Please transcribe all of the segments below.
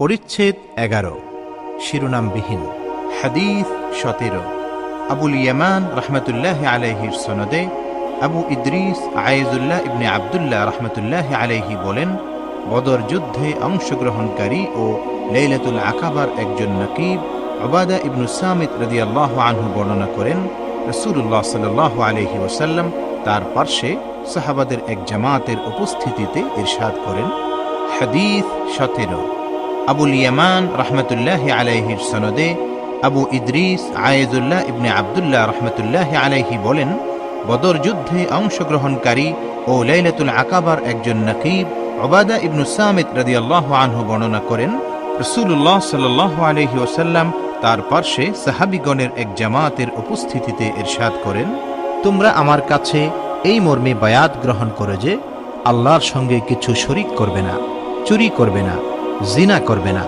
পরিচ্ছেদ এগারো, শিরোনামবিহীন। হাদিস সতেরো, আবুল ইয়ামান রহমতুল্লাহ আলাইহির সনদে আবু ইদ্রিস আয়েজুল্লাহ ইবনে আবদুল্লাহ রহমতুল্লাহ আলাইহি বলেন, বদর যুদ্ধে অংশগ্রহণকারী ও লেইলাতুল আকাবার একজন নকিব ওবাদা ইবনু সামিত রদিয়াল্লাহ আনহু বর্ণনা করেন রসুল্লাহ সাল্লাহ আলহি ওসাল্লাম তার পার্শ্বে সাহাবাদের এক জামাতের উপস্থিতিতে ইরশাদ করেন। হাদিস সতেরো আবুল ইয়ামান রহমতুল্লাহ আলাইহির সনদে আবু ইদ্রিস আয়েজুল্লাহ ইবনে আবদুল্লাহ রহমতুল্লাহ আলাইহি বলেন, বদর যুদ্ধে অংশগ্রহণকারী ও লাইলাতুল আকাবার একজন নকিব ওবাদা ইবনু সামিত রদিয়াল্লাহ আনহু বর্ণনা করেন রসুল্লাহ সাল্লাহ আলহি ওসাল্লাম তার পার্শ্বে সাহাবিগণের এক জামাতের উপস্থিতিতে ইরশাদ করেন, তোমরা আমার কাছে এই মর্মে বায়াত গ্রহণ করো যে, আল্লাহর সঙ্গে কিছু শরিক করবে না, চুরি করবে না জিনা করবে না।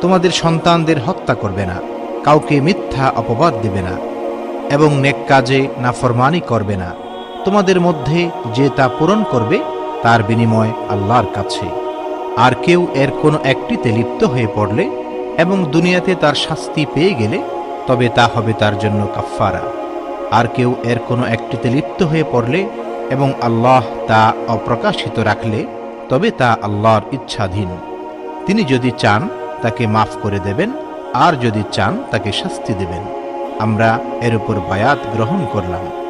তোমাদের সন্তানদের হত্যা করবে না। কাউকে মিথ্যা অপবাদ দেবে না। এবং নেক কাজে নাফরমানি করবে না। তোমাদের মধ্যে যে তা পূরণ করবে, তার বিনিময় আল্লাহর কাছে। আর কেউ এর কোনো একটিতে লিপ্ত হয়ে পড়লে এবং দুনিয়াতে তার শাস্তি পেয়ে গেলে, তবে তা হবে তার জন্য কাফফারা। আর কেউ এর কোনো একটিতে লিপ্ত হয়ে পড়লে এবং আল্লাহ তা অপ্রকাশিত রাখলে, তবে তা আল্লাহর ইচ্ছাধীন। তিনি যদি চান, তাকে মাফ করে দেবেন, আর যদি চান, তাকে শাস্তি দেবেন। আমরা এর উপর বায়াত গ্রহণ করলাম।